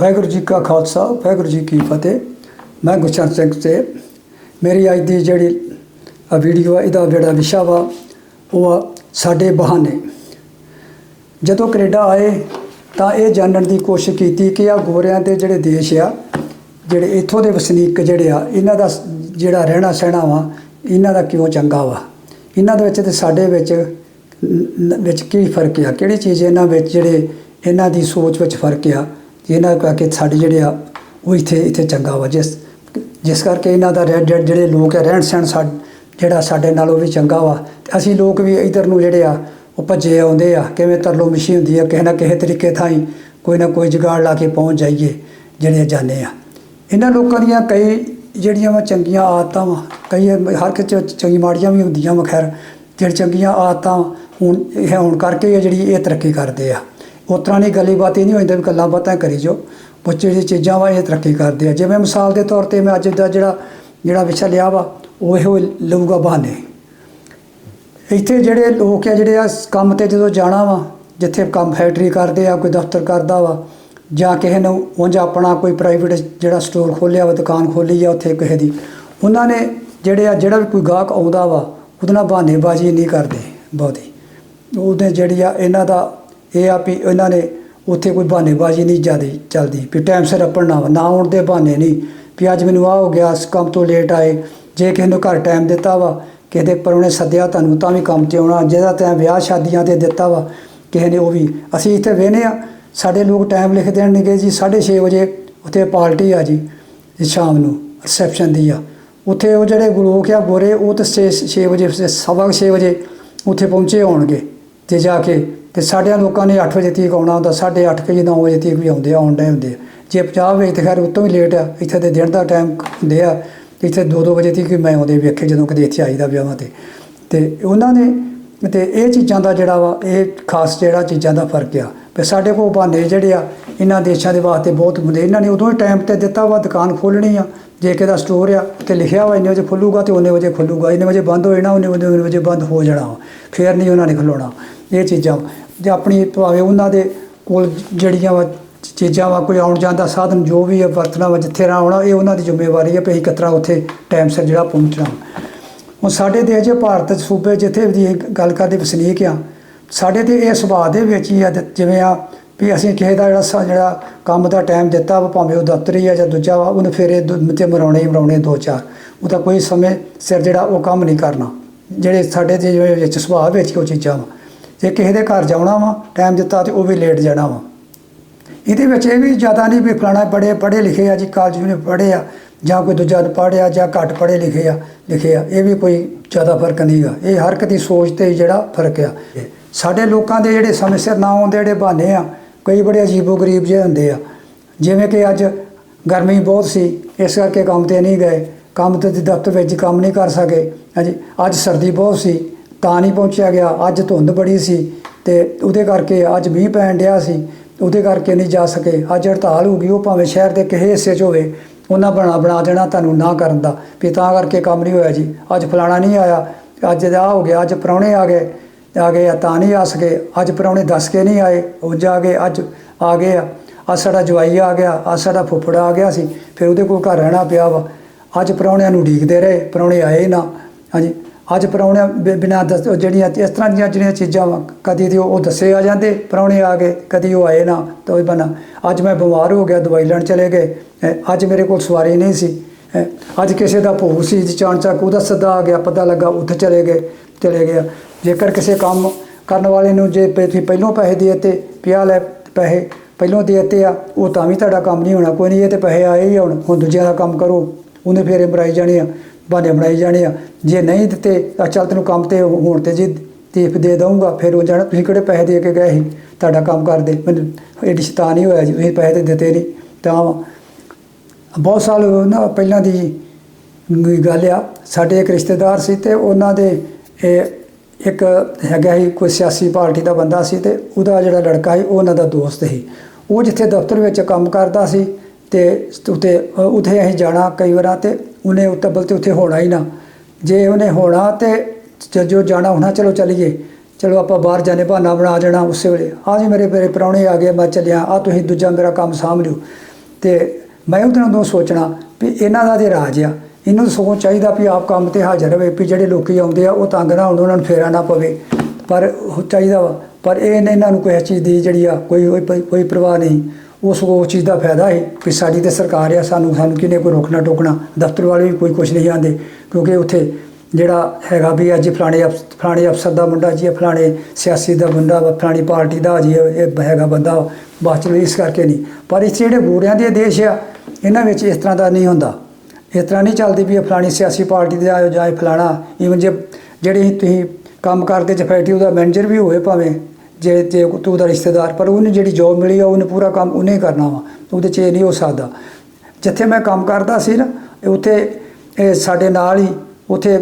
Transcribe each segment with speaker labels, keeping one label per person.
Speaker 1: ਵਾਹਿਗੁਰੂ ਜੀ ਕਾ ਖਾਲਸਾ, ਵਾਹਿਗੁਰੂ ਜੀ ਕੀ ਫਤਿਹ। ਮੈਂ ਗੁਰਚਰਨ ਸਿੰਘ ਤੇ ਮੇਰੀ ਅੱਜ ਦੀ ਜਿਹੜੀ ਆ ਵੀਡੀਓ ਆ, ਇਹਦਾ ਜਿਹੜਾ ਵਿਸ਼ਾ ਵਾ, ਉਹ ਆ ਸਾਡੇ ਬਹਾਨੇ। ਜਦੋਂ ਕੈਨੇਡਾ ਆਏ, ਤਾਂ ਇਹ ਜਾਣਨ ਦੀ ਕੋਸ਼ਿਸ਼ ਕੀਤੀ ਕਿ ਆ ਗੋਰਿਆਂ ਦੇ ਜਿਹੜੇ ਦੇਸ਼ ਆ, ਜਿਹੜੇ ਇੱਥੋਂ ਦੇ ਵਸਨੀਕ ਜਿਹੜੇ ਆ, ਇਹਨਾਂ ਦਾ ਜਿਹੜਾ ਰਹਿਣਾ ਸਹਿਣਾ ਵਾ, ਇਹਨਾਂ ਦਾ ਕਿਉਂ ਚੰਗਾ ਵਾ? ਇਹਨਾਂ ਦੇ ਵਿੱਚ ਤੇ ਸਾਡੇ ਵਿੱਚ ਵਿੱਚ ਕੀ ਫ਼ਰਕ ਆ? ਕਿਹੜੀ ਚੀਜ਼ ਇਹਨਾਂ ਵਿੱਚ ਜਿਹੜੇ ਇਹਨਾਂ ਦੀ ਸੋਚ ਵਿੱਚ ਫ਼ਰਕ ਆ? ਇਹਨਾਂ ਕਰਕੇ ਸਾਡੇ ਜਿਹੜੇ ਆ, ਉਹ ਇੱਥੇ ਇੱਥੇ ਚੰਗਾ ਵਾ। ਜਿਸ ਜਿਸ ਕਰਕੇ ਇਹਨਾਂ ਦਾ ਰਹਿ- ਜਿਹੜੇ ਲੋਕ ਆ, ਰਹਿਣ ਸਹਿਣ ਸਾ, ਜਿਹੜਾ ਸਾਡੇ ਨਾਲ ਉਹ ਵੀ ਚੰਗਾ ਵਾ। ਤੇ ਅਸੀਂ ਲੋਕ ਵੀ ਇਧਰ ਨੂੰ ਜਿਹੜੇ ਆ, ਉਹ ਭੱਜੇ ਆਉਂਦੇ ਆ। ਕਿਵੇਂ ਤਰਲੋ ਮਿਸ਼ੀ ਹੁੰਦੀ ਆ, ਕਿਸੇ ਨਾ ਕਿਸੇ ਤਰੀਕੇ ਥਾਈ ਕੋਈ ਨਾ ਕੋਈ ਜਗਾੜ ਲਾ ਕੇ ਪਹੁੰਚ ਜਾਈਏ, ਜਿਹੜੇ ਜਾਂਦੇ ਆ। ਇਹਨਾਂ ਲੋਕਾਂ ਦੀਆਂ ਕਈ ਜਿਹੜੀਆਂ ਵਾ ਚੰਗੀਆਂ ਆਦਤਾਂ ਵਾ, ਕਈ ਹਰ ਕਿਸੇ ਚ ਚੰਗੀ ਮਾੜੀਆਂ ਵੀ ਹੁੰਦੀਆਂ ਵਾ, ਖੈਰ। ਜਿਹੜੀ ਚੰਗੀਆਂ ਆਦਤਾਂ ਹੁਣ, ਇਹ ਹੁਣ ਕਰਕੇ ਜਿਹੜੀ ਇਹ ਤਰੱਕੀ ਕਰਦੇ ਆ। ਉਸ ਤਰ੍ਹਾਂ ਦੀ ਗੱਲੀ ਹੀ ਨਹੀਂ ਹੋਈਂਦਾ ਵੀ ਗੱਲਾਂ ਬਾਤਾਂ ਕਰੀ ਜੋ ਬੱਚੇ ਜਿਹੜੀ ਚੀਜ਼ਾਂ ਵਾ ਇਹ ਤਰੱਕੀ ਕਰਦੇ ਆ। ਜਿਵੇਂ ਮਿਸਾਲ ਦੇ ਤੌਰ ਤੇ ਮੈਂ ਅੱਜ ਦਾ ਜਿਹੜਾ ਜਿਹੜਾ ਵਿਸ਼ਾ ਲਿਆ ਵਾ, ਉਹ ਇਹੋ ਲਊਗਾ ਬਹਾਨੇ। ਇੱਥੇ ਜਿਹੜੇ ਲੋਕ ਆ, ਜਿਹੜੇ ਆ ਕੰਮ ਤੇ ਜਦੋਂ ਜਾਣਾ ਵਾ, ਜਿੱਥੇ ਕੰਮ ਫੈਕਟਰੀ ਕਰਦੇ ਆ, ਕੋਈ ਦਫ਼ਤਰ ਕਰਦਾ ਵਾ, ਜਾਂ ਕਿਸੇ ਨੂੰ ਉਂਝ ਆਪਣਾ ਕੋਈ ਪ੍ਰਾਈਵੇਟ ਜਿਹੜਾ ਸਟੋਰ ਖੋਲਿਆ ਵਾ, ਦੁਕਾਨ ਖੋਲੀ ਆ ਉੱਥੇ ਕਿਸੇ ਦੀ, ਉਹਨਾਂ ਨੇ ਜਿਹੜੇ ਆ, ਜਿਹੜਾ ਵੀ ਕੋਈ ਗਾਹਕ ਆਉਂਦਾ ਵਾ, ਉਹਦੇ ਨਾਲ ਬਹਾਨੇਬਾਜ਼ੀ ਨਹੀਂ ਕਰਦੇ ਬਹੁਤੀ। ਉਹਦੇ ਜਿਹੜੀ ਆ, ਇਹਨਾਂ ਦਾ ਇਹ ਆ ਵੀ ਇਹਨਾਂ ਨੇ ਉੱਥੇ ਕੋਈ ਬਹਾਨੇਬਾਜ਼ੀ ਨਹੀਂ ਜ਼ਿਆਦਾ ਚੱਲਦੀ, ਵੀ ਟਾਈਮ ਸਿਰ ਆਪਣਾ ਵਾ ਨਾ ਆਉਣ ਦੇ ਬਹਾਨੇ ਨਹੀਂ। ਵੀ ਅੱਜ ਮੈਨੂੰ ਆ ਹੋ ਗਿਆ ਸ- ਕੰਮ ਤੋਂ ਲੇਟ ਆਏ। ਜੇ ਕਿਸੇ ਨੂੰ ਘਰ ਟਾਈਮ ਦਿੱਤਾ ਵਾ, ਕਿਸੇ ਦੇ ਪਰੋਣੇ ਸੱਦਿਆ ਤੁਹਾਨੂੰ, ਤਾਂ ਵੀ ਕੰਮ ਤੇ ਆਉਣਾ। ਜਿਹਦਾ ਟਾਈਮ ਵਿਆਹ ਸ਼ਾਦੀਆਂ ਤੇ ਦਿੱਤਾ ਵਾ, ਕਿਸੇ ਨੇ ਉਹ ਵੀ। ਅਸੀਂ ਇੱਥੇ ਵੇਹਨੇ ਆ। ਸਾਡੇ ਲੋਕ ਟਾਈਮ ਲਿਖ ਦੇਣ ਨਿਗੇ ਜੀ 6:30 ਵਜੇ ਉੱਥੇ ਪਾਰਟੀ ਆ ਜੀ ਜੀ ਸ਼ਾਮ ਨੂੰ ਰਿਸੈਪਸ਼ਨ ਦੀ ਆ। ਉੱਥੇ ਉਹ ਜਿਹੜੇ ਲੋਕ ਆ, ਗੋਰੇ, ਉਹ ਤਾਂ 6 ਵਜੇ, ਸਵਾ 6 ਵਜੇ ਉੱਥੇ ਪਹੁੰਚੇ ਹੋਣਗੇ, ਤੇ ਜਾ ਕੇ ਤੇ ਸਾਡੇ ਲੋਕਾਂ ਨੇ 8 ਵਜੇ ਤੀਕ ਆਉਣਾ ਹੁੰਦਾ 8:30 ਵਜੇ 9 ਵਜੇ ਤੀਕ ਵੀ ਆਉਂਦੇ ਆ, ਆਉਣ ਡੇ ਹੁੰਦੇ ਆ। ਜੇ ਪੰਜਾਬ ਵਿੱਚ ਤਾਂ ਖੈਰ ਉਤੋਂ ਹੀ ਲੇਟ ਆ, ਇੱਥੇ ਦੇ ਦਿਨ ਦਾ ਟਾਈਮ ਹੁੰਦੇ ਆ, ਇੱਥੇ 2-2 ਵਜੇ ਤੀਕ ਵੀ ਮੈਂ ਆਉਂਦੇ ਵੇਖੇ ਜਦੋਂ ਕਦੇ ਇੱਥੇ ਆਈਦਾ ਵਿਆਹਾਂ ਤੇ। ਤੇ ਉਹਨਾਂ ਨੇ, ਤੇ ਇਹ ਚੀਜ਼ਾਂ ਦਾ ਜਿਹੜਾ ਵਾ, ਇਹ ਖਾਸ ਜਿਹੜਾ ਚੀਜ਼ਾਂ ਦਾ ਫ਼ਰਕ ਆ। ਵੀ ਸਾਡੇ ਕੋਲ ਬਹਾਨੇ ਜਿਹੜੇ ਆ, ਇਹਨਾਂ ਦੇਸ਼ਾਂ ਦੇ ਵਾਸਤੇ ਬਹੁਤ ਹੁੰਦੇ। ਇਹਨਾਂ ਨੇ ਉਦੋਂ ਹੀ ਟਾਈਮ ਤੇ ਦਿੱਤਾ ਵਾ, ਦੁਕਾਨ ਖੋਲਣੀ ਆ, ਜੇ ਕਿਹਦਾ ਸਟੋਰ ਆ, ਤੇ ਲਿਖਿਆ ਵਾ ਇੰਨੇ ਵਜੇ ਖੁੱਲੂਗਾ ਤੇ ਉਹਨੇ ਵਜੇ ਖੁੱਲੂਗਾ। ਇੰਨੇ ਵਜੇ ਬੰਦ ਹੋ ਜਾਣਾ ਉਹਨੇ ਉਹਨੇ ਵਜੇ ਬੰਦ ਹੋ ਜਾਣਾ ਵਾ। ਫੇਰ ਨਹੀਂ ਉਹਨਾਂ ਨੇ ਖਲੋਣਾ। ਇਹ ਚੀਜ਼ਾਂ ਜਾਂ ਆਪਣੀ ਭਾਵੇਂ ਉਹਨਾਂ ਦੇ ਕੋਲ ਜਿਹੜੀਆਂ ਵਾ ਚੀਜ਼ਾਂ ਵਾ ਕੋਈ ਆਉਣ ਜਾਣ ਦਾ ਸਾਧਨ ਜੋ ਵੀ ਹੈ ਵਰਤਣਾ ਵਾ, ਜਿੱਥੇ ਰਹਿਣਾ ਹੋਣਾ ਇਹ ਉਹਨਾਂ ਦੀ ਜ਼ਿੰਮੇਵਾਰੀ ਹੈ ਵੀ ਅਸੀਂ ਕਿਤਰਾ ਉੱਥੇ ਟਾਈਮ ਸਿਰ ਜਿਹੜਾ ਪਹੁੰਚਣਾ ਹੁਣ ਸਾਡੇ ਦੇਸ਼ 'ਚ ਭਾਰਤ ਸੂਬੇ ਜਿੱਥੇ ਵੀ ਇਹ ਗੱਲ ਕਰਦੇ ਵਸਨੀਕ ਆ, ਸਾਡੇ ਤੇ ਇਹ ਸੁਭਾਅ ਦੇ ਵਿੱਚ ਹੀ ਆ ਜਿਵੇਂ ਆ ਵੀ ਅਸੀਂ ਕਿਸੇ ਦਾ ਜਿਹੜਾ ਜਿਹੜਾ ਕੰਮ ਦਾ ਟਾਈਮ ਦਿੱਤਾ ਵਾ, ਭਾਵੇਂ ਉਹ ਦਫ਼ਤਰੀ ਆ ਜਾਂ ਦੂਜਾ ਵਾ, ਉਹਨੂੰ ਫੇਰੇ ਤੇ ਮਰਾਉਣੇ ਹੀ ਮਰਾਉਣੇ ਦੋ ਚਾਰ। ਉਹਦਾ ਕੋਈ ਸਮੇਂ ਸਿਰ ਜਿਹੜਾ ਉਹ ਕੰਮ ਨਹੀਂ ਕਰਨਾ। ਜਿਹੜੇ ਸਾਡੇ ਤੇ ਜਿਵੇਂ ਵਿੱਚ ਸੁਭਾਅ ਵਿੱਚ ਉਹ ਚੀਜ਼ਾਂ ਵਾ। ਜੇ ਕਿਸੇ ਦੇ ਘਰ ਜਾਣਾ ਵਾ ਟਾਈਮ ਦਿੱਤਾ ਤੇ ਉਹ ਵੀ ਲੇਟ ਜਾਣਾ ਵਾ। ਇਹਦੇ ਵਿੱਚ ਇਹ ਵੀ ਜ਼ਿਆਦਾ ਨਹੀਂ ਵੀ ਫਲਾਣਾ ਬੜੇ ਪੜ੍ਹੇ ਲਿਖੇ ਆ ਜੀ ਕਾਲਜ ਨੇ ਪੜ੍ਹੇ ਆ, ਜਾਂ ਕੋਈ ਦੂਜਾ ਪੜ੍ਹਿਆ, ਜਾਂ ਘੱਟ ਪੜ੍ਹੇ ਲਿਖੇ ਆ ਲਿਖੇ ਆ, ਇਹ ਵੀ ਕੋਈ ਜ਼ਿਆਦਾ ਫ਼ਰਕ ਨਹੀਂਗਾ ਇਹ ਹਰ ਇੱਕ ਦੀ ਸੋਚ ਤੇ ਜਿਹੜਾ ਫ਼ਰਕ ਆ। ਸਾਡੇ ਲੋਕਾਂ ਦੇ ਜਿਹੜੇ ਸਮੇਂ ਸਿਰ ਨਾ ਆਉਂਦੇ ਜਿਹੜੇ ਬਹਾਨੇ ਆ, ਕਈ ਬੜੇ ਅਜੀਬੋ ਗਰੀਬ ਜਿਹੇ ਹੁੰਦੇ ਆ। ਜਿਵੇਂ ਕਿ ਅੱਜ ਗਰਮੀ ਬਹੁਤ ਸੀ, ਇਸ ਕਰਕੇ ਕੰਮ ਤੇ ਨਹੀਂ ਗਏ, ਕੰਮ ਤੇ ਦਫ਼ਤਰ ਵਿੱਚ ਕੰਮ ਨਹੀਂ ਕਰ ਸਕੇ। ਹਾਂਜੀ, ਅੱਜ ਸਰਦੀ ਬਹੁਤ ਸੀ ਤਾਂ ਨਹੀਂ ਪਹੁੰਚਿਆ ਗਿਆ। ਅੱਜ ਧੁੰਦ ਬੜੀ ਸੀ ਤੇ ਉਹਦੇ ਕਰਕੇ ਅੱਜ ਮੀਂਹ ਪੈਣ ਡਿਆ ਸੀ। ਉਹਦੇ ਕਰਕੇ ਨਹੀਂ ਜਾ ਸਕੇ। ਅੱਜ ਹੜਤਾਲ ਹੋ ਗਈ, ਉਹ ਭਾਵੇਂ ਸ਼ਹਿਰ ਦੇ ਕਿਸੇ ਹਿੱਸੇ 'ਚ ਹੋਵੇ, ਉਹਨਾਂ ਬਣਾ ਬਣਾ ਦੇਣਾ ਤੁਹਾਨੂੰ ਨਾ ਕਰਨ ਦਾ। ਵੀ ਤਾਂ ਕਰਕੇ ਕੰਮ ਨਹੀਂ ਹੋਇਆ ਜੀ। ਅੱਜ ਫਲਾਣਾ ਨਹੀਂ ਆਇਆ। ਅੱਜ ਆ ਹੋ ਗਿਆ, ਅੱਜ ਪ੍ਰਾਹੁਣੇ ਆ ਗਏ। ਆ ਗਏ ਆ, ਤਾਂ ਨਹੀਂ ਆ ਸਕੇ। ਅੱਜ ਪ੍ਰਾਹੁਣੇ ਦੱਸ ਕੇ ਨਹੀਂ ਆਏ। ਉਹ ਜਾ ਕੇ ਅੱਜ ਆ ਗਏ ਆ। ਅੱਜ ਸਾਡਾ ਜਵਾਈ ਆ ਗਿਆ। ਅੱਜ ਸਾਡਾ ਫੁੱਫੜਾ ਆ ਗਿਆ ਸੀ। ਫਿਰ ਉਹਦੇ ਕੋਲ ਘਰ ਰਹਿਣਾ ਪਿਆ ਵਾ। ਅੱਜ ਪ੍ਰਾਹੁਣਿਆਂ ਨੂੰ ਉਡੀਕਦੇ ਰਹੇ। ਪ੍ਰਾਹੁਣੇ ਆਏ ਨਾ। ਹਾਂਜੀ। ਅੱਜ ਪ੍ਰਾਹੁਣਿਆਂ ਬਿ- ਬਿਨਾਂ ਦੱਸ ਜਿਹੜੀਆਂ ਇਸ ਤਰ੍ਹਾਂ ਦੀਆਂ ਜਿਹੜੀਆਂ ਚੀਜ਼ਾਂ ਵਾ ਕਦੀ ਤੇ ਉਹ ਦੱਸੇ ਆ ਜਾਂਦੇ ਪ੍ਰਾਹੁਣੇ ਆ ਗਏ ਕਦੀ ਉਹ ਆਏ ਨਾ ਤਾਂ ਉਹ ਬਣਾ ਅੱਜ ਮੈਂ ਬਿਮਾਰ ਹੋ ਗਿਆ ਦਵਾਈ ਲੈਣ ਚਲੇ ਗਏ ਹੈਂ, ਅੱਜ ਮੇਰੇ ਕੋਲ ਸਵਾਰੀ ਨਹੀਂ ਸੀ ਹੈਂ, ਅੱਜ ਕਿਸੇ ਦਾ ਭੋਗ ਸੀ ਜੀ ਉਹਦਾ ਸੱਦਾ ਆ ਗਿਆ ਪਤਾ ਲੱਗਾ ਉੱਥੇ ਚਲੇ ਗਏ ਚਲੇ ਗਿਆ ਜੇਕਰ ਕਿਸੇ ਕੰਮ ਕਰਨ ਵਾਲੇ ਨੂੰ ਜੇ ਤੁਸੀਂ ਪਹਿਲੋਂ ਪੈਸੇ ਦੇ ਦਿੱਤੇ ਪਿਆ ਲੈ ਪੈਸੇ ਪਹਿਲੋਂ ਦੇ ਦਿੱਤੇ ਆ ਉਹ ਤਾਂ ਵੀ ਤੁਹਾਡਾ ਕੰਮ ਨਹੀਂ ਹੋਣਾ ਕੋਈ ਨਹੀਂ ਇਹ ਤੇ ਪੈਸੇ ਆਏ ਹੀ ਆ ਹੁਣ ਹੁਣ ਦੂਜਿਆਂ ਦਾ ਕੰਮ ਕਰੋ ਉਹਨੇ ਫੇਰ ਮਰਾਈ ਜਾਣੇ ਆ। ਬਾਨੇ ਬਣਾਈ ਜਾਣੇ ਆ। ਜੇ ਨਹੀਂ ਦਿੱਤੇ, ਤਾਂ ਚੱਲ ਤੈਨੂੰ ਕੰਮ ਤੇ ਹੋਣ ਤੇ ਜੀ ਤੀਫ ਦੇ ਦਊਂਗਾ, ਫਿਰ ਉਹ ਜਾਣਾ। ਤੁਸੀਂ ਕਿਹੜੇ ਪੈਸੇ ਦੇ ਕੇ ਗਏ ਸੀ? ਤੁਹਾਡਾ ਕੰਮ ਕਰਦੇ। ਮੈਨੂੰ ਇਹ ਸ਼ੈਤਾਨ ਹੀ ਹੋਇਆ ਜੀ, ਤੁਸੀਂ ਪੈਸੇ ਤੇ ਦਿੱਤੇ ਨਹੀਂ। ਤਾਂ ਵਾ। ਬਹੁਤ ਸਾਲ ਨਾ ਪਹਿਲਾਂ ਦੀ ਗੱਲ ਆ। ਸਾਡੇ ਇੱਕ ਰਿਸ਼ਤੇਦਾਰ ਸੀ ਤੇ ਉਹਨਾਂ ਦੇ, ਇਹ ਇੱਕ ਹੈਗਾ ਸੀ, ਕੋਈ ਸਿਆਸੀ ਪਾਰਟੀ ਦਾ ਬੰਦਾ ਸੀ ਤੇ ਉਹਦਾ ਜਿਹੜਾ ਲੜਕਾ ਸੀ, ਉਹ ਉਹਨਾਂ ਦਾ ਦੋਸਤ ਸੀ। ਉਹ ਜਿੱਥੇ ਦਫ਼ਤਰ ਵਿੱਚ ਕੰਮ ਕਰਦਾ ਸੀ ਤੇ ਉੱਥੇ ਉੱਥੇ ਅਸੀਂ ਜਾਣਾ ਕਈ ਵਾਰਾਂ ਤੇ ਉਹਨੇ ਉੱਤਬਲ ਤੇ ਉੱਥੇ ਹੋਣਾ ਹੀ ਨਾ। ਜੇ ਉਹਨੇ ਹੋਣਾ ਤੇ ਜ- ਜੋ ਜਾਣਾ ਹੋਣਾ, ਚਲੋ ਚਲੀਏ। ਚਲੋ ਆਪਾਂ ਬਾਹਰ ਜਾਣੇ, ਬਹਾਨਾ ਬਣਾ ਜਾਣਾ ਉਸੇ ਵੇਲੇ। ਆ ਜੀ, ਮੇਰੇ ਮੇਰੇ ਪ੍ਰਾਹੁਣੇ ਆ ਗਏ, ਮੈਂ ਚੱਲਿਆ। ਆ ਤੁਸੀਂ ਦੂਜਾ ਮੇਰਾ ਕੰਮ ਸਾਂਭ ਲਿਓ। ਤੇ ਮੈਂ ਉਹਦੇ ਨਾਲ ਸੋਚਣਾ ਵੀ ਇਹਨਾਂ ਦਾ ਤੇ ਰਾਜ ਆ। ਇਹਨਾਂ ਨੂੰ ਸੋਚ ਚਾਹੀਦਾ ਵੀ ਆਪ ਕੰਮ ਤੇ ਹਾਜ਼ਰ ਰਵੇ ਵੀ ਜਿਹੜੇ ਲੋਕੀ ਆਉਂਦੇ ਆ, ਉਹ ਤੰਗ ਨਾ ਹੋਣ, ਉਹਨਾਂ ਨੂੰ ਫੇਰਾ ਨਾ ਪਵੇ। ਪਰ ਉਹ ਚਾਹੀਦਾ ਵਾ। ਪਰ ਇਹ ਇਹਨਾਂ ਨੂੰ ਕੋਈ ਚੀਜ਼ ਦੀ ਜਿਹੜੀ ਆ, ਕੋਈ ਕੋਈ ਕੋਈ ਪਰਵਾਹ ਨਹੀਂ। ਉਸ ਉਹ ਚੀਜ਼ ਦਾ ਫਾਇਦਾ ਹੈ ਕਿ ਸਾਡੀ ਤੇ ਸਰਕਾਰ ਆ, ਸਾਨੂੰ ਸਾਨੂੰ ਕਿਨੇ ਕੋਈ ਰੋਕਣਾ ਟੋਕਣਾ, ਦਫ਼ਤਰ ਵਾਲੇ ਵੀ ਕੋਈ ਕੁਝ ਨਹੀਂ ਆਂਦੇ ਕਿਉਂਕਿ ਉੱਥੇ ਜਿਹੜਾ ਹੈਗਾ ਵੀ ਅੱਜ ਫਲਾਣੇ ਅਫ- ਫਲਾਣੇ ਅਫਸਰ ਦਾ ਮੁੰਡਾ ਜੀ ਫਲਾਣੇ ਸਿਆਸੀ ਦਾ ਮੁੰਡਾ ਵਾ, ਫਲਾਣੀ ਪਾਰਟੀ ਦਾ ਜੀ, ਇਹ ਹੈਗਾ ਬੰਦਾ ਬਾਅਦ ਚ ਇਸ ਕਰਕੇ ਨਹੀਂ। ਪਰ ਇਸ ਜਿਹੜੇ ਗੋਰਿਆਂ ਦੇ ਦੇਸ਼ ਆ, ਇਹਨਾਂ ਵਿੱਚ ਇਸ ਤਰ੍ਹਾਂ ਦਾ ਨਹੀਂ ਹੁੰਦਾ। ਇਸ ਤਰ੍ਹਾਂ ਨਹੀਂ ਚੱਲਦੀ ਵੀ ਫਲਾਣੀ ਸਿਆਸੀ ਪਾਰਟੀ ਦੇ ਆਇਓ ਜਾਂ ਫਲਾਣਾ ਈਵਨ ਜੇ ਜਿਹੜੇ ਤੁਸੀਂ ਕੰਮ ਕਰਦੇ ਜੇ ਫੈਕਟਰੀ ਉਹਦਾ ਮੈਨੇਜਰ ਵੀ ਹੋਵੇ ਭਾਵੇਂ ਜੇ ਜੇ ਤੂੰ ਉਹਦਾ ਰਿਸ਼ਤੇਦਾਰ ਪਰ ਉਹਨੇ ਜਿਹੜੀ ਜੋਬ ਮਿਲੀ ਆ ਉਹਨੇ ਪੂਰਾ ਕੰਮ ਉਹਨੇ ਹੀ ਕਰਨਾ ਵਾ। ਉਹਦੇ ਚ ਇਹ ਨਹੀਂ ਹੋ ਸਕਦਾ। ਜਿੱਥੇ ਮੈਂ ਕੰਮ ਕਰਦਾ ਸੀ ਨਾ ਉੱਥੇ ਇਹ ਸਾਡੇ ਨਾਲ ਹੀ ਉੱਥੇ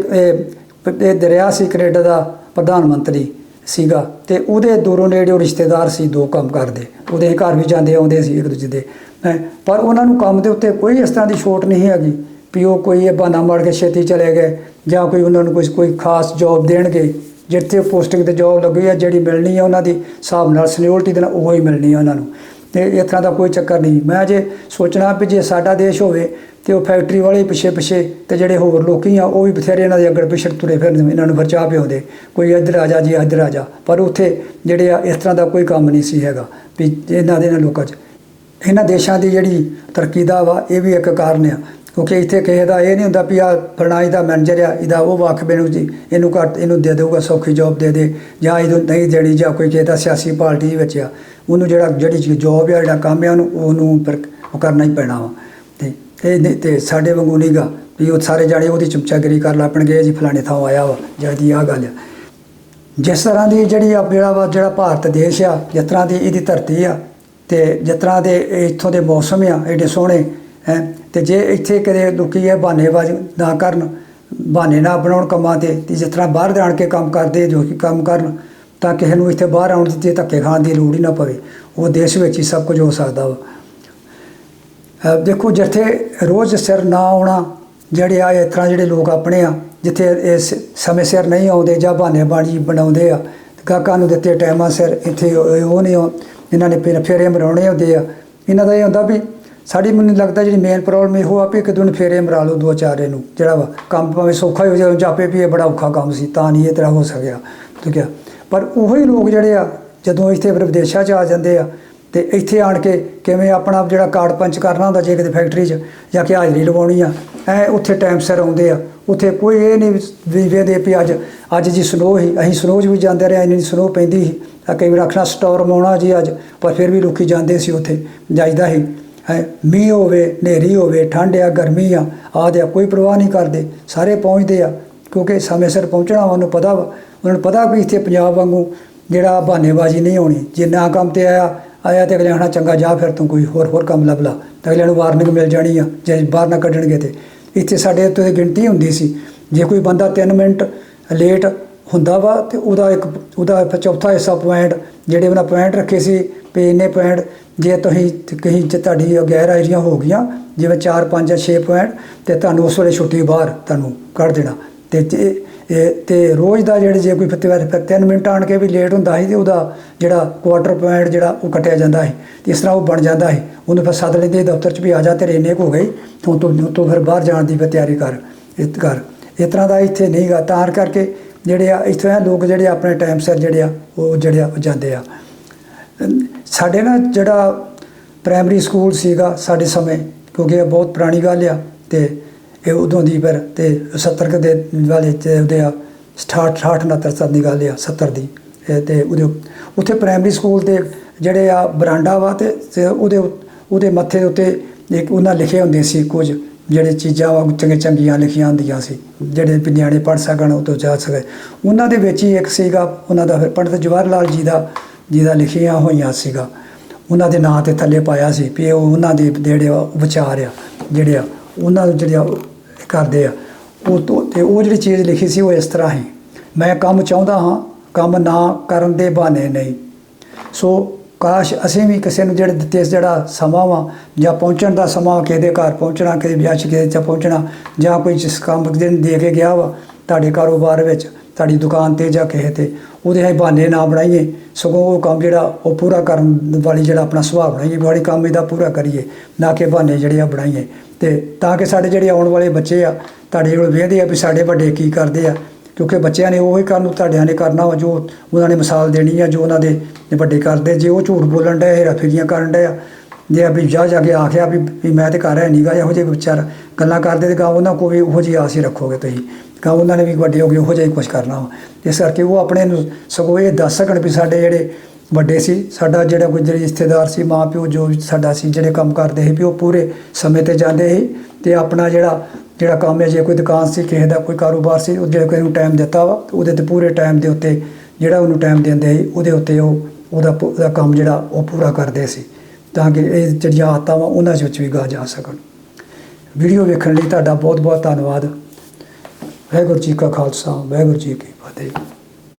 Speaker 1: ਇਹ ਦਰਿਆ ਸੀ ਕੈਨੇਡਾ ਦਾ ਪ੍ਰਧਾਨ ਮੰਤਰੀ ਸੀਗਾ। ਤੇ ਉਹਦੇ ਦੂਰੋਂ ਨੇੜੇ ਉਹ ਰਿਸ਼ਤੇਦਾਰ ਸੀ ਦੋ ਕੰਮ ਕਰਦੇ। ਉਹਦੇ ਘਰ ਵੀ ਜਾਂਦੇ ਆਉਂਦੇ ਸੀ ਇੱਕ ਦੂਜੇ ਦੇ। ਹੈਂ, ਪਰ ਉਹਨਾਂ ਨੂੰ ਕੰਮ ਦੇ ਉੱਤੇ ਕੋਈ ਇਸ ਤਰ੍ਹਾਂ ਦੀ ਛੋਟ ਨਹੀਂ ਹੈਗੀ ਵੀ ਉਹ ਕੋਈ ਇਹ ਬਹਾਨਾ ਮਾਰ ਕੇ ਛੇਤੀ ਚਲੇ ਗਏ ਜਾਂ ਕੋਈ ਉਹਨਾਂ ਨੂੰ ਕੋਈ ਕੋਈ ਖਾਸ ਜੌਬ ਦੇਣਗੇ। ਜਿੱਥੇ ਪੋਸਟਿੰਗ ਤੇ ਜੋਬ ਲੱਗੀ ਆ, ਜਿਹੜੀ ਮਿਲਣੀ ਆ ਉਹਨਾਂ ਦੀ, ਹਿਸਾਬ ਨਾਲ ਸੀਨੀਅਰਟੀ ਦੇ ਨਾਲ ਉਹ ਹੀ ਮਿਲਣੀ ਆ ਉਹਨਾਂ ਨੂੰ। ਤੇ ਇਸ ਤਰ੍ਹਾਂ ਦਾ ਕੋਈ ਚੱਕਰ ਨਹੀਂ। ਮੈਂ ਜੇ ਸੋਚਣਾ ਵੀ ਜੇ ਸਾਡਾ ਦੇਸ਼ ਹੋਵੇ ਤੇ ਉਹ ਫੈਕਟਰੀ ਵਾਲੇ ਪਿੱਛੇ ਪਿੱਛੇ ਤੇ ਜਿਹੜੇ ਹੋਰ ਲੋਕੀ ਆ, ਉਹ ਵੀ ਬਥੇਰੇ ਇਹਨਾਂ ਦੇ ਅੱਗੜ ਪਿਛੜ ਤੁਰੇ ਫਿਰਨ, ਇਹਨਾਂ ਨੂੰ ਵਰਚਾ ਪਿਆਉਂਦੇ। ਕੋਈ ਇੱਧਰ ਆ ਜਾ, ਜੀ ਇੱਧਰ ਆ ਜਾ। ਪਰ ਉੱਥੇ ਜਿਹੜੇ ਆ, ਇਸ ਤਰ੍ਹਾਂ ਦਾ ਕੋਈ ਕੰਮ ਨਹੀਂ ਸੀ ਹੈਗਾ ਵੀ ਇਹਨਾਂ ਦੇ ਇਹਨਾਂ ਲੋਕਾਂ 'ਚ। ਇਹਨਾਂ ਦੇਸ਼ਾਂ ਦੀ ਜਿਹੜੀ ਤਰੱਕੀ ਦਾ ਵਾ, ਇਹ ਵੀ ਇੱਕ ਕਾਰਨ ਆ। ਕਿਉਂਕਿ ਇੱਥੇ ਕਿਸੇ ਦਾ ਇਹ ਨਹੀਂ ਹੁੰਦਾ ਵੀ ਆ ਫਲਾਣਾ ਦਾ ਮੈਨੇਜਰ ਆ, ਇਹਦਾ ਉਹ ਵਕ ਮੈਨੂੰ ਜੀ, ਇਹਨੂੰ ਘੱਟ, ਇਹਨੂੰ ਦੇ ਦੇਊਗਾ, ਸੌਖੀ ਜੌਬ ਦੇ ਦੇ, ਜਾਂ ਇਹਨੂੰ ਨਹੀਂ ਦੇਣੀ, ਜਾਂ ਕੋਈ ਕਿਸੇ ਦਾ ਸਿਆਸੀ ਪਾਰਟੀ ਵਿੱਚ ਆ, ਉਹਨੂੰ ਜਿਹੜਾ, ਜਿਹੜੀ ਜੌਬ ਆ, ਜਿਹੜਾ ਕੰਮ ਆ, ਉਹਨੂੰ ਉਹਨੂੰ ਪਰ ਉਹ ਕਰਨਾ ਹੀ ਪੈਣਾ ਵਾ। ਤੇ ਇਹ ਨਹੀਂ- ਤੇ ਸਾਡੇ ਵਾਂਗੂ ਨਹੀਂਗਾ ਵੀ ਉਹ ਸਾਰੇ ਜਾਣੇ ਉਹਦੀ ਚਮਚਾਗਰੀ ਕਰ ਲੱਪਣਗੇ ਜੀ ਫਲਾਣੇ ਥਾਂ ਆਇਆ ਵਾ, ਜਾਂ ਦੀ ਆ ਗੱਲ ਆ। ਜਿਸ ਤਰ੍ਹਾਂ ਦੀ ਜਿਹੜੀ ਆ, ਜਿਹੜਾ ਵਾ, ਜਿਹੜਾ ਭਾਰਤ ਦੇਸ਼ ਆ, ਜਿਸ ਤਰ੍ਹਾਂ ਦੀ ਇਹਦੀ ਧਰਤੀ ਆ, ਤੇ ਜਿਸ ਤਰ੍ਹਾਂ ਦੇ ਇੱਥੋਂ ਦੇ ਮੌਸਮ ਆ, ਐਡੇ ਸੋਹਣੇ ਹੈ? ਤੇ ਜੇ ਇੱਥੇ ਕਦੇ ਲੋਕੀ ਇਹ ਬਹਾਨੇਬਾਜ਼ੀ ਨਾ ਕਰਨ ਬਹਾਨੇ ਨਾ ਬਣਾਉਣ ਕੰਮਾਂ ਤੇ ਤੇ ਜਿਸ ਤਰ੍ਹਾਂ ਬਾਹਰ ਜਾਣ ਕੇ ਕੰਮ ਕਰਦੇ, ਜੋ ਕਿ ਕੰਮ ਕਰਨ, ਤਾਂ ਕਿਸੇ ਨੂੰ ਇੱਥੇ ਬਾਹਰ ਆਉਣ ਤੇ ਧੱਕੇ ਖਾਣ ਦੀ ਲੋੜ ਹੀ ਨਾ ਪਵੇ। ਉਹ ਦੇਸ਼ ਵਿੱਚ ਹੀ ਸਭ ਕੁਝ ਹੋ ਸਕਦਾ ਵਾ। ਦੇਖੋ, ਜਿੱਥੇ ਰੋਜ਼ ਸਿਰ ਨਾ ਆਉਣਾ, ਜਿਹੜੇ ਆ ਇਸ ਤਰ੍ਹਾਂ ਜਿਹੜੇ ਲੋਕ ਆਪਣੇ ਆ, ਜਿੱਥੇ ਇਸ ਸਮੇਂ ਸਿਰ ਨਹੀਂ ਆਉਂਦੇ ਜਾਂ ਬਹਾਨੇ ਬਾਣੀ ਬਣਾਉਂਦੇ ਆ ਗਾਹਕਾਂ ਨੂੰ ਦਿੱਤੇ ਟਾਈਮਾਂ ਸਿਰ ਇੱਥੇ ਉਹ ਨਹੀਂ ਆਉ- ਇਹਨਾਂ ਨੇ ਫਿਰ, ਫੇਰੇ ਮਰਾਉਣੇ ਹੁੰਦੇ ਆ। ਇਹਨਾਂ ਦਾ ਇਹ ਹੁੰਦਾ ਵੀ ਸਾਡੀ ਮੈਨੂੰ ਲੱਗਦਾ ਜਿਹੜੀ ਮੇਨ ਪ੍ਰੋਬਲਮ ਇਹੋ ਆ ਵੀ ਇੱਕ ਦੂਨ ਫੇਰੇ ਮਰਾ ਲਓ ਦੋ ਚਾਰੇ ਨੂੰ। ਜਿਹੜਾ ਵਾ ਕੰਮ ਭਾਵੇਂ ਸੌਖਾ ਹੀ ਹੋ ਜਾਵੇ, ਜਾਪੇ ਵੀ ਇਹ ਬੜਾ ਔਖਾ ਕੰਮ ਸੀ, ਤਾਂ ਨਹੀਂ ਇਹ ਤਰ੍ਹਾਂ ਹੋ ਸਕਿਆ। ਠੀਕ ਹੈ ਪਰ ਉਹੀ ਲੋਕ ਜਿਹੜੇ ਆ, ਜਦੋਂ ਇੱਥੇ ਫਿਰ ਵਿਦੇਸ਼ਾਂ 'ਚ ਆ ਜਾਂਦੇ ਆ, ਤੇ ਇੱਥੇ ਆਣ ਕੇ ਕਿਵੇਂ ਆਪਣਾ ਜਿਹੜਾ ਕਾਰਡ ਪੰਚ ਕਰਨਾ ਹੁੰਦਾ ਜੇ ਕਿਤੇ ਫੈਕਟਰੀ 'ਚ, ਜਾਂ ਕਿ ਹਾਜ਼ਰੀ ਲਵਾਉਣੀ ਆ, ਐ ਉੱਥੇ ਟਾਈਮ ਸਿਰ ਆਉਂਦੇ ਆ। ਉੱਥੇ ਕੋਈ ਇਹ ਨਹੀਂ ਵੀ ਵੇਦੇ ਵੀ ਅੱਜ ਅੱਜ ਜੀ ਸਨੋ ਹੀ ਅਸੀਂ ਸਨੋ 'ਚ ਵੀ ਜਾਂਦੇ ਰਹੇ, ਇੰਨੀ ਸਨੋ ਪੈਂਦੀ ਸੀ। ਤਾਂ ਕਈ ਵਾਰ ਆਖਣਾ ਸਟੋਰਮ ਆਉਣਾ ਜੀ ਅੱਜ, ਪਰ ਫਿਰ ਵੀ ਲੋਕੀ ਜਾਂਦੇ ਸੀ ਉੱਥੇ, ਜਾਈਦਾ ਸੀ। ਹੈ ਮੀਂਹ ਹੋਵੇ ਹਨੇਰੀ ਹੋਵੇ ਠੰਡ ਆ ਗਰਮੀ ਆ ਆਦਿ ਆ ਕੋਈ ਪਰਵਾਹ ਨਹੀਂ ਕਰਦੇ। ਸਾਰੇ ਪਹੁੰਚਦੇ ਆ ਕਿਉਂਕਿ ਸਮੇਂ ਸਿਰ ਪਹੁੰਚਣਾ ਵਾ, ਉਹਨੂੰ ਪਤਾ ਵਾ। ਉਹਨਾਂ ਨੂੰ ਪਤਾ ਵੀ ਇੱਥੇ ਪੰਜਾਬ ਵਾਂਗੂ ਜਿਹੜਾ ਬਹਾਨੇਬਾਜ਼ੀ ਨਹੀਂ ਹੋਣੀ। ਜੇ ਨਾ ਕੰਮ ਤੇ ਆਇਆ ਆਇਆ ਤੇ ਅਗਲੇ ਆਖਣਾ ਚੰਗਾ ਜਾ ਫਿਰ ਤੂੰ ਕੋਈ ਹੋਰ ਹੋਰ ਕੰਮ ਲੱਭ ਲਾ। ਤੇ ਅਗਲੇ ਨੂੰ ਵਾਰਨਿੰਗ ਮਿਲ ਜਾਣੀ ਆ ਜੇ ਬਾਹਰ ਨਾ ਕੱਢਣਗੇ ਤੇ। ਇੱਥੇ ਸਾਡੇ ਤੋਂ ਗਿਣਤੀ ਹੁੰਦੀ ਸੀ ਜੇ ਕੋਈ ਬੰਦਾ 3 ਮਿੰਟ ਲੇਟ ਹੁੰਦਾ ਵਾ ਤੇ ਉਹਦਾ ਇੱਕ, ਉਹਦਾ ਫਿਰ ਚੌਥਾ ਹਿੱਸਾ ਪੁਆਇੰਟ ਜਿਹੜੇ ਉਹਨਾਂ ਪੁਆਇੰਟ ਰੱਖੇ ਸੀ ਵੀ ਇੰਨੇ ਪੁਆਇੰਟ ਜੇ ਤੁਸੀਂ ਕਹੀਂ ਜੇ ਤੁਹਾਡੀ ਗੈਰ ਹਾਜ਼ਰੀਆਂ ਹੋ ਗਈਆਂ, ਜਿਵੇਂ 4 5 ਜਾਂ 6 ਪੁਆਇੰਟ ਤੇ ਤੁਹਾਨੂੰ ਉਸ ਵੇਲੇ ਛੁੱਟੀ ਬਾਹਰ ਤੁਹਾਨੂੰ ਕੱਢ ਦੇਣਾ। ਤੇ ਤੇ ਰੋਜ਼ ਦਾ ਜਿਹੜੇ ਜੇ ਕੋਈ ਫਿਰ ਫਿਰ 3 ਮਿੰਟ ਆਣ ਕੇ ਵੀ ਲੇਟ ਹੁੰਦਾ ਸੀ ਤੇ ਉਹਦਾ ਜਿਹੜਾ ਕੁਆਟਰ ਪੁਆਇੰਟ ਜਿਹੜਾ ਉਹ ਕੱਟਿਆ ਜਾਂਦਾ ਸੀ, ਤੇ ਇਸ ਤਰ੍ਹਾਂ ਉਹ ਬਣ ਜਾਂਦਾ ਸੀ। ਉਹਨੂੰ ਫਿਰ ਸੱਦ ਲੈਂਦੇ ਦਫ਼ਤਰ 'ਚ ਵੀ ਆ ਜਾ ਤੇਰੇ ਇੰਨੇ ਕੁ ਹੋ ਗਈ ਤੂੰ ਤੂੰ ਤੂੰ ਫਿਰ ਬਾਹਰ ਜਾਣ ਦੀ ਫਿਰ ਤਿਆਰੀ ਕਰ, ਇਹ ਕਰ। ਇਸ ਤਰ੍ਹਾਂ ਦਾ ਇੱਥੇ ਨਹੀਂਗਾ ਤਾਂ ਕਰਕੇ ਜਿਹੜੇ ਆ, ਇੱਥੇ ਲੋਕ ਜਿਹੜੇ ਆਪਣੇ ਟਾਈਮ ਸਿਰ ਜਿਹੜੇ ਆ, ਉਹ ਜਿਹੜੇ ਆ ਜਾਂਦੇ ਆ। ਸਾਡੇ ਨਾ ਜਿਹੜਾ ਪ੍ਰਾਇਮਰੀ ਸਕੂਲ ਸੀਗਾ ਸਾਡੇ ਸਮੇਂ, ਕਿਉਂਕਿ ਇਹ ਬਹੁਤ ਪੁਰਾਣੀ ਗੱਲ ਆ, ਤੇ ਇਹ ਉਦੋਂ ਦੀ ਫਿਰ, ਤੇ 70 ਦੇ ਵਾਲੇ ਤੇ ਉਹਦੇ ਆ 68 68 69 ਸਾਲ ਦੀ ਗੱਲ ਆ 70 ਦੀ। ਤੇ ਉਹਦੇ ਉੱਥੇ ਪ੍ਰਾਇਮਰੀ ਸਕੂਲ ਦੇ ਜਿਹੜੇ ਆ, ਬਰਾਂਡਾ ਵਾ ਤੇ ਤੇ ਉਹਦੇ ਉਹਦੇ ਮੱਥੇ ਉੱਤੇ ਇੱਕ ਉਹਨਾਂ ਲਿਖੇ ਹੁੰਦੇ ਸੀ ਕੁਝ ਜਿਹੜੇ ਚੀਜ਼ਾਂ ਵਾ ਚੰਗੇ ਚੰਗੀਆਂ ਲਿਖੀਆਂ ਹੁੰਦੀਆਂ ਸੀ, ਜਿਹੜੇ ਨਿਆਣੇ ਪੜ੍ਹ ਸਕਣ ਉਹ ਤੋਂ ਜਾ ਸਕੇ। ਉਹਨਾਂ ਦੇ ਵਿੱਚ ਹੀ ਇੱਕ ਸੀਗਾ, ਉਹਨਾਂ ਦਾ ਫਿਰ ਪੰਡਤ ਜਵਾਹਰ ਲਾਲ ਜੀ ਦਾ ਜਿਹਦਾ ਲਿਖੀਆਂ ਹੋਈਆਂ ਸੀਗਾ। ਉਹਨਾਂ ਦੇ ਨਾਂ ਤੇ ਥੱਲੇ ਪਾਇਆ ਸੀ ਵੀ ਉਹ ਉਹਨਾਂ ਦੇ ਜਿਹੜੇ ਆ, ਵਿਚਾਰ ਆ, ਜਿਹੜੇ ਆ, ਉਹਨਾਂ ਨੂੰ ਜਿਹੜੇ ਆ, ਉਹ ਕਰਦੇ ਆ। ਉਹ ਤੋਂ ਤੇ ਉਹ ਜਿਹੜੀ ਚੀਜ਼ ਲਿਖੀ ਸੀ ਉਹ ਇਸ ਤਰ੍ਹਾਂ ਹੀ। ਮੈਂ ਕੰਮ ਚਾਹੁੰਦਾ ਹਾਂ, ਕੰਮ ਨਾ ਕਰਨ ਦੇ ਬਹਾਨੇ ਨਹੀਂ। ਸੋ ਕਾਸ਼ ਅਸੀਂ ਵੀ ਕਿਸੇ ਨੂੰ ਜਿਹੜੇ ਦਿੱਤੇ ਜਿਹੜਾ ਸਮਾਂ ਵਾ, ਜਾਂ ਪਹੁੰਚਣ ਦਾ ਸਮਾਂ ਕਿਸੇ ਦੇ ਘਰ ਪਹੁੰਚਣਾ, ਕਿਸੇ ਵਿਆਹ 'ਚ, ਕਿਸੇ 'ਚ ਪਹੁੰਚਣਾ, ਜਾਂ ਕੋਈ ਜਿਸ ਕੰਮ ਦਿਨ ਦੇ ਕੇ ਗਿਆ ਵਾ, ਤੁਹਾਡੇ ਕਾਰੋਬਾਰ ਵਿੱਚ, ਤੁਹਾਡੀ ਦੁਕਾਨ ਤੇ ਜਾਂ ਕਿਸੇ ਤੇ, ਉਹਦੇ ਹੈ ਬਹਾਨੇ ਨਾ ਬਣਾਈਏ। ਸਗੋਂ ਉਹ ਕੰਮ ਜਿਹੜਾ, ਉਹ ਪੂਰਾ ਕਰਨ ਵਾਲੀ ਜਿਹੜਾ ਆਪਣਾ ਸੁਭਾਅ ਬਣਾਈਏ ਵਾਲੀ ਕੰਮ ਇਹਦਾ ਪੂਰਾ ਕਰੀਏ, ਨਾ ਕਿ ਬਹਾਨੇ ਜਿਹੜੇ ਆ ਬਣਾਈਏ। ਤੇ ਤਾਂ ਕਿ ਸਾਡੇ ਜਿਹੜੇ ਆਉਣ ਵਾਲੇ ਬੱਚੇ ਆ, ਤੁਹਾਡੇ ਕੋਲ ਵੇਖਦੇ ਆ ਵੀ ਸਾਡੇ ਵੱਡੇ ਕੀ ਕਰਦੇ ਆ ਕਿਉਂਕਿ ਬੱਚਿਆਂ ਨੇ ਉਹੀ ਕਰਨ ਨੂੰ ਤੁਹਾਡਿਆਂ ਨੇ ਕਰਨਾ ਵਾ, ਜੋ ਉਹਨਾਂ ਨੇ ਮਿਸਾਲ ਦੇਣੀ ਆ, ਜੋ ਉਹਨਾਂ ਦੇ ਵੱਡੇ ਕਰਦੇ। ਜੇ ਉਹ ਝੂਠ ਬੋਲਣ ਡਿਆ ਹੇਰਾ ਫੇਰੀਆਂ ਕਰਨ ਡਿਆ ਜੇ ਵੀ ਜਾ ਜਾ ਕੇ ਆਖਿਆ ਵੀ ਵੀ ਮੈਂ ਤੇ ਘਰ ਹੈ ਨਹੀਂਗਾ ਇਹੋ ਜਿਹੇ ਵਿਚਾਰ ਗੱਲਾਂ ਕਰਦੇ ਤੇ ਗਾ ਉਹਨਾਂ ਕੋ ਵੀ ਉਹੋ ਜਿਹੀ ਆਸ ਹੀ ਰੱਖੋਗੇ ਤੁਸੀਂ। ਗਾ ਉਹਨਾਂ ਨੇ ਵੀ ਵੱਡੇ ਹੋ ਕੇ ਉਹੋ ਜਿਹਾ ਹੀ ਕੁਝ ਕਰਨਾ ਵਾ। ਇਸ ਕਰਕੇ ਉਹ ਆਪਣੇ ਨੂੰ ਸਗੋਂ ਇਹ ਦੱਸ ਸਕਣ ਵੀ ਸਾਡੇ ਜਿਹੜੇ ਵੱਡੇ ਸੀ, ਸਾਡਾ ਜਿਹੜਾ ਕੋਈ ਜਿਹੜੇ ਰਿਸ਼ਤੇਦਾਰ ਸੀ ਮਾਂ ਪਿਓ ਜੋ ਵੀ ਸਾਡਾ ਸੀ, ਜਿਹੜੇ ਕੰਮ ਕਰਦੇ ਸੀ, ਵੀ ਉਹ ਪੂਰੇ ਸਮੇਂ ਤੇ ਜਾਂਦੇ ਸੀ ਤੇ ਆਪਣਾ ਜਿਹੜਾ ਜਿਹੜਾ ਕੰਮ ਹੈ, ਜੇ ਕੋਈ ਦੁਕਾਨ ਸੀ, ਕਿਸੇ ਦਾ ਕੋਈ ਕਾਰੋਬਾਰ ਸੀ, ਉਹ ਜਿਹੜਾ ਕਿਸੇ ਨੂੰ ਟਾਈਮ ਦਿੱਤਾ ਵਾ ਉਹਦੇ ਤੇ ਪੂਰੇ ਟਾਈਮ ਦੇ ਉੱਤੇ ਜਿਹੜਾ ਉਹਨੂੰ ਟਾਈਮ ਦਿੰਦੇ ਸੀ, ਉਹਦੇ ਉੱਤੇ ਉਹ ਉਹਦਾ ਪ- ਉਹਦਾ ਕੰਮ ਜਿਹੜਾ ਉਹ ਪੂਰਾ ਕਰਦੇ ਸੀ, ਤਾਂ ਕਿ ਇਹ ਜਿਹੜੀਆਂ ਆਦਤਾਂ ਵਾ, ਉਹਨਾਂ ਦੇ ਵਿੱਚ ਵੀ ਗਾ ਜਾ ਸਕਣ। ਵੀਡੀਓ ਵੇਖਣ ਲਈ ਤੁਹਾਡਾ ਬਹੁਤ ਬਹੁਤ ਧੰਨਵਾਦ। ਵਾਹਿਗੁਰੂ ਜੀ ਕਾ ਖਾਲਸਾ, ਵਾਹਿਗੁਰੂ ਜੀ ਕੀ ਫਤਿਹ।